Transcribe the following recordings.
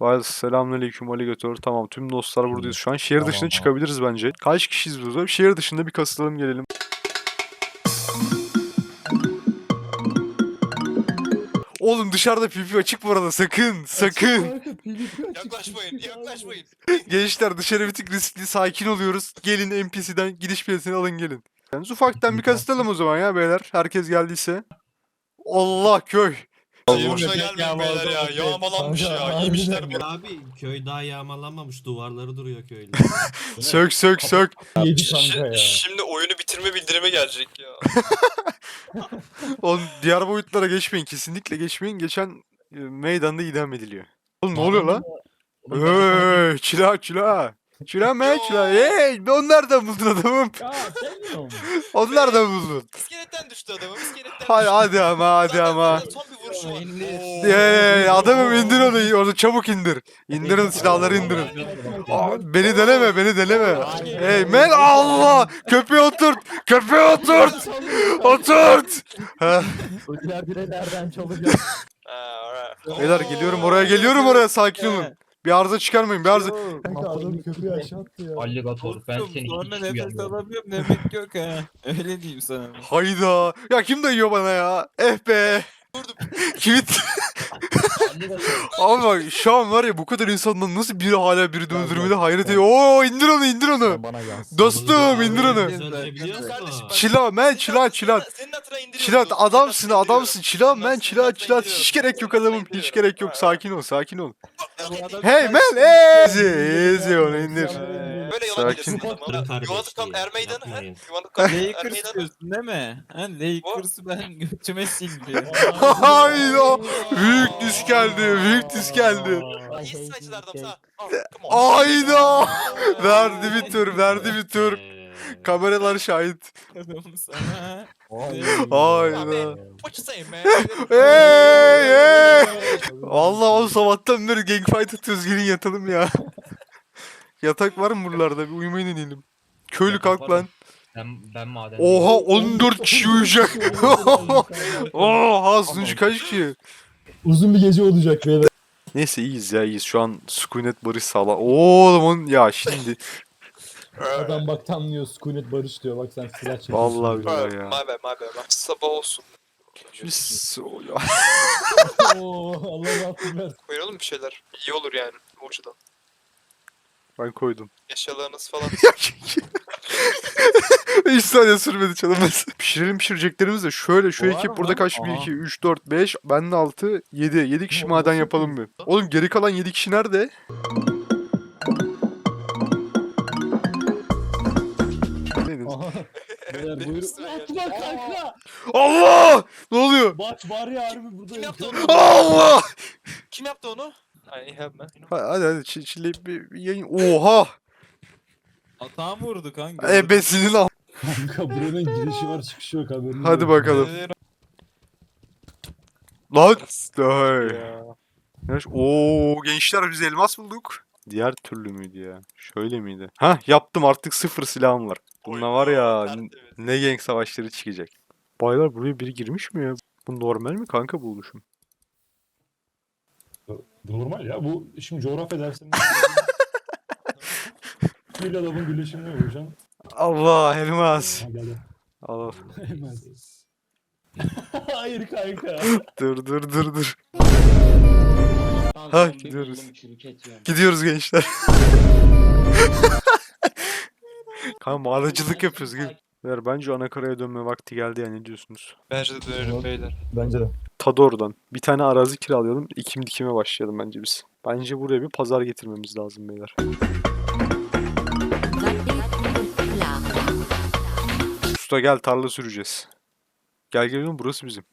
Vay selamünaleyküm aligatör. Tamam tüm dostlar buradayız şu an. Şehir dışına Tamam. çıkabiliriz bence. Kaç kişiyiz burada? Şehir dışında bir kasılalım gelelim. Oğlum dışarıda pipi açık bu arada sakın sakın. Yaklaşmayın, yaklaşmayın. Gençler dışarı bir tık riskli sakin oluyoruz. Gelin NPC'den gidiş biletini alın gelin. Yani ufaktan bir kasıtalım o zaman ya beyler. Herkes geldiyse. Allah köy. Allah. Boşuna gelmeyin beyler ya. Yağmalanmış ya. Yemişler bunu. Abi köy daha yağmalanmamış duvarları duruyor köyde. Sök sök sök. Yedi Şi- kanka ya. Şimdi oyunu bitirme bildirimi gelecek ya. Oğlum diğer boyutlara geçmeyin. Kesinlikle geçmeyin. Geçen e, meydanda idam ediliyor. Oğlum ne oluyor lan? Hey, çila çila. Çila me çila. Hey, onlar da buldun adamım. Ya sevmiyor musun? Onlar da buldun. İskeletten düştü adamım. İskeletten Hadi düştü. hadi ama hadi Zaten ama. Son bir vuruşu var. İndir. Hey, adamım indir onu. Onu çabuk indir. İndirin silahları indirin. Aa, beni deneme, beni deneme. Hey, men Allah! Köpeği oturt. Köpeği oturt. Oturt. Heh. Ödüler direlerden çalacak. Ha, alright. Beyler geliyorum oraya, geliyorum oraya. Sakin olun. Bir arıza çıkarmayın, bir arıza. Kanka adam köpeği aşağı attı ya. Alligator ben seni Sonra hiç nefes alamıyorum nefes yok ha. Öyle diyeyim sana. Hayda. Ya kim dayıyor bana ya? Eh be. Kimit. Alligator Ama bak şu an var ya bu kadar insandan nasıl biri hala birini öldürmede hayret ediyor. Oo indir onu indir onu. Bana gelsin. Dostum indir onu. Çila men çila çila. Senin hatırına indiriyorum. Çila adamsın adamsın. Çila men çila çila. Hiç gerek yok adamım. Hiç gerek yok. Sakin ol sakin ol. İndiriyorum. Hey men easy easy onu indir. Böyle yola Sakin. gelirsin adamı. Kardeş You want to come diye, Ermeydan? ha? yapmayın. You want to come Lakers Ermeydan? diyorsun değil mi? Ha Lakers'ı ben götüme sildi. Hayda. Büyük disk geldi. Büyük disk geldi. Al, come on. Ayda. Verdi bir tur verdi bir tur. Kameralar şahit. Adamım sana. Ayda. What you saying man? Hey hey. Vallahi o sabahtan beri gang fight atıyoruz gelin yatalım ya. Yatak var mı buralarda? Bir uyumayın inelim. Köylü kalk lan. Ben, ben maden Oha 14 kişi uyuyacak. Oha sunucu kaç kişi? Uzun bir gece olacak beyler. Neyse iyiyiz ya iyiyiz. Şu an Skunet Barış sağla. Oğlum ya şimdi. Adam bak tam diyor Skunet Barış diyor. Bak sen silah çekiyorsun. Vallahi billahi ya. My bad, my bad. bak. Sabah olsun. Şimdi s- ya. Oo Allah rahatlık versin. Koyalım bir şeyler. İyi olur yani o açıdan. Ben koydum. Eşyalarınız falan. 3 saniye sürmedi çalınması. Pişirelim pişireceklerimiz de şöyle şu O var ekip mı burada lan? kaç? 1, Aha. 2, 3, 4, 5. Ben de 6, 7. 7 kişi O maden yapalım bir. Oğlum geri kalan 7 kişi nerede? Aha. Beyler buyurun. geldi. Atma kanka. Allah! Ne oluyor? Bak var ya harbi Kim buradayım. yaptı onu? Allah! Kim yaptı onu? I have man. Ha- Hadi hadi çi- çileyip bir, bir yayın. Oha! Atağım vurdu kanka. Ebesinin al. Kanka buranın girişi var çıkışı yok haberin Hadi yok. bakalım. Lan! Ay. Ya. Yaş- Oo gençler biz elmas bulduk. Diğer türlü müydü ya? Şöyle miydi? Ha yaptım artık sıfır silahım var. Bununla var ya ne gang savaşları çıkacak. Baylar buraya biri girmiş mi ya? Bu normal mi kanka bu oluşum? Bu normal ya bu şimdi coğrafya dersinde. Bir adamın birleşimine vuracaksın. Allah elmas. Allah. Hemen. Hayır kanka. Dur dur dur dur. Kanka, Ha, bir gidiyoruz. yiyorum. Gidiyoruz gençler. kanka mağaracılık yapıyoruz. Gel. Beyler, bence anakaraya dönme vakti geldi ya ne diyorsunuz? Bence de dönerim beyler. Bence de. Tador'dan. Bir tane arazi kiralayalım. Ekim dikime başlayalım bence biz. Bence buraya bir pazar getirmemiz lazım beyler. Usta gel tarla süreceğiz. Gel gel oğlum burası bizim.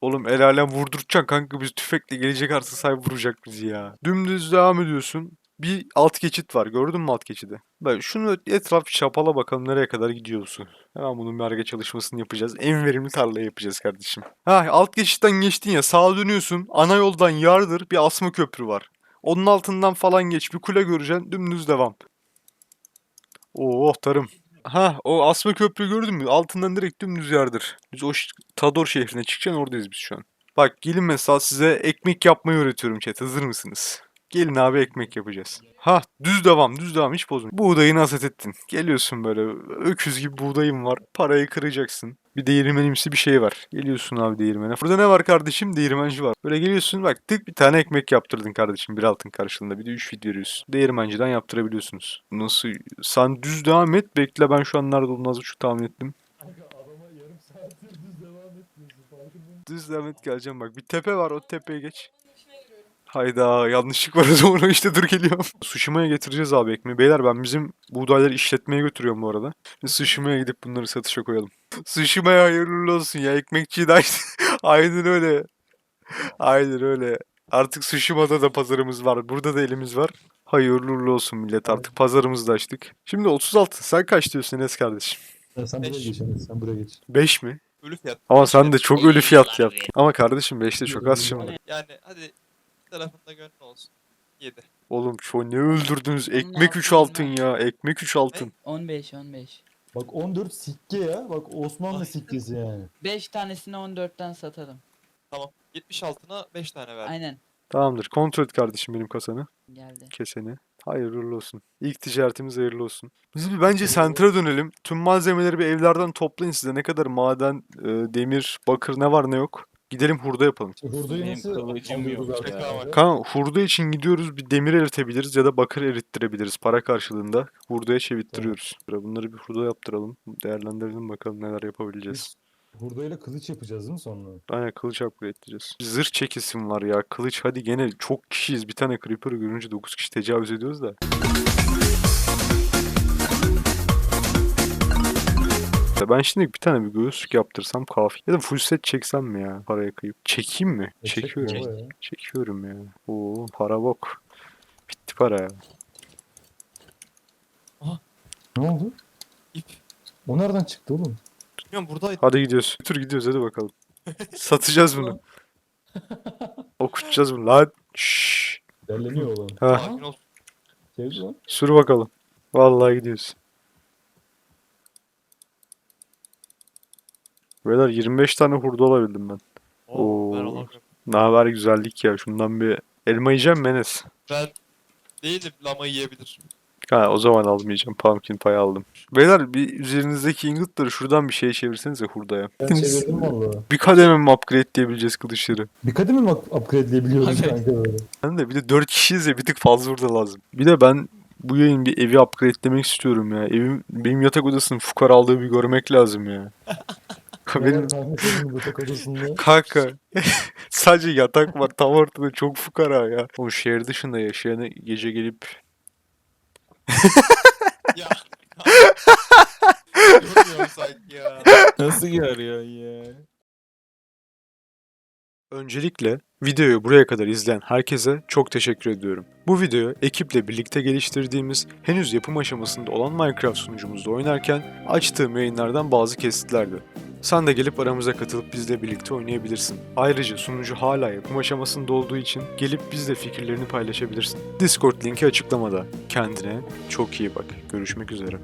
Oğlum el alem vurdurtacaksın kanka biz tüfekle gelecek arsa sahibi vuracak bizi ya. Dümdüz devam ediyorsun. Bir alt geçit var gördün mü alt geçidi? Böyle şunu etraf çapala bakalım nereye kadar gidiyorsun. Hemen bunun bir arge çalışmasını yapacağız. En verimli tarlayı yapacağız kardeşim. Ha alt geçitten geçtin ya sağa dönüyorsun. Ana yoldan yardır bir asma köprü var. Onun altından falan geç bir kule göreceksin dümdüz devam. Oo tarım. Ha o asma köprü gördün mü? Altından direkt dümdüz yardır. Biz o Tador şehrine çıkacaksın oradayız biz şu an. Bak gelin mesela size ekmek yapmayı öğretiyorum chat. Hazır mısınız? Gelin abi ekmek yapacağız. Ha düz devam düz devam hiç bozma. Buğdayı nasat ettin. Geliyorsun böyle öküz gibi buğdayım var. Parayı kıracaksın. Bir değirmenimsi bir şey var. Geliyorsun abi değirmene. Burada ne var kardeşim? Değirmenci var. Böyle geliyorsun bak tık bir tane ekmek yaptırdın kardeşim bir altın karşılığında. Bir de 3 fit veriyorsun. Değirmenciden yaptırabiliyorsunuz. Nasıl? Sen düz devam et. Bekle ben şu an nerede olduğunu az buçuk tahmin ettim. Düz devam et geleceğim bak. Bir tepe var o tepeye geç. Hayda yanlışlık var o zaman işte dur geliyorum. Sushi'maya getireceğiz abi ekmeği. Beyler ben bizim buğdayları işletmeye götürüyorum bu arada. Şimdi Sushi'maya gidip bunları satışa koyalım. Sushi'maya hayırlı olsun ya ekmekçiyi de Aynen öyle. Aynen öyle. Artık Sushi'ma'da da pazarımız var. Burada da elimiz var. Hayırlı uğurlu olsun millet artık pazarımızı da açtık. Şimdi 36 sen kaç diyorsun Enes kardeşim? Ya sen buraya Beş. geç Enes, sen buraya geç. 5 mi? Ölü fiyat. Ama sen de çok ölü fiyat yaptın. Ama kardeşim 5'te çok az şimdi. Yani hadi tarafında gönlü olsun. 7. Oğlum şu ne öldürdünüz? Ekmek 3 altında altın ya. Ekmek 3 altın. 15 15. Bak 14 sikke ya. Bak Osmanlı sikkesi yani. 5 tanesini 14'ten satalım. Tamam. 76'ına 5 tane verdim. Aynen. Tamamdır. Kontrol et kardeşim benim kasanı. Geldi. Keseni. Hayırlı olsun. İlk ticaretimiz hayırlı olsun. Biz bir bence sentra dönelim. Tüm malzemeleri bir evlerden toplayın size. Ne kadar maden, e, demir, bakır ne var ne yok. Gidelim hurda yapalım. İşte hurdayı Benim nasıl kılıcım yok ya. Kan hurda için gidiyoruz bir demir eritebiliriz ya da bakır erittirebiliriz para karşılığında. Hurdaya çevirttiriyoruz. Bunları bir hurda yaptıralım. Değerlendirelim bakalım neler yapabileceğiz. Hurdayla kılıç yapacağız değil mi sonra? Aynen kılıç upgrade edeceğiz. Bir zırh çekisim var ya. Kılıç hadi gene çok kişiyiz. Bir tane creeper'ı görünce 9 kişi tecavüz ediyoruz da. Ben şimdi bir tane bir göğüslük yaptırsam kafi. Ya da full set çeksem mi ya paraya kıyıp? Çekeyim mi? E, çek Çekiyorum. baba ya. Çekiyorum ya. Oo para bok. Bitti para ya. Ne oldu? İp. O nereden çıktı oğlum? Bilmiyorum buradaydı. Hadi gidiyoruz. Götür gidiyoruz hadi bakalım. Satacağız bunu. Okutacağız bunu. Lan. Şşş. Derleniyor oğlum. Ha, Sakin ol. Sevdi lan. sür bakalım. Vallahi gidiyoruz. Beyler 25 tane hurda alabildim ben. Oo, ben Oo. Ne haber güzellik ya. Şundan bir elma yiyeceğim mi Enes? Ben değilim lama yiyebilir. Ha o zaman almayacağım. Pumpkin pie aldım. Beyler bir üzerinizdeki ingotları şuradan bir şeye çevirsenize hurdaya. Ben çevirdim valla. Bir kademe mi upgrade diyebileceğiz kılıçları? Bir kademe mi up- upgrade'leyebiliyoruz Abi. kanka böyle? Ben de bir de 4 kişiyiz ya bir tık fazla hurda lazım. Bir de ben bu yayın bir evi upgrade'lemek istiyorum ya. Evim, benim yatak odasının fukara aldığı bir görmek lazım ya. Benim kanka senin bu yatak odasında? kanka sadece yatak var tam ortada çok fukara ya. O şehir dışında yaşayanı gece gelip ya. Görmüyorum sanki ya. Nasıl görüyor ya? Öncelikle videoyu buraya kadar izleyen herkese çok teşekkür ediyorum. Bu video ekiple birlikte geliştirdiğimiz henüz yapım aşamasında olan Minecraft sunucumuzda oynarken açtığım yayınlardan bazı kesitlerdi. Sen de gelip aramıza katılıp bizle birlikte oynayabilirsin. Ayrıca sunucu hala yapım aşamasında olduğu için gelip bizle fikirlerini paylaşabilirsin. Discord linki açıklamada. Kendine çok iyi bak. Görüşmek üzere.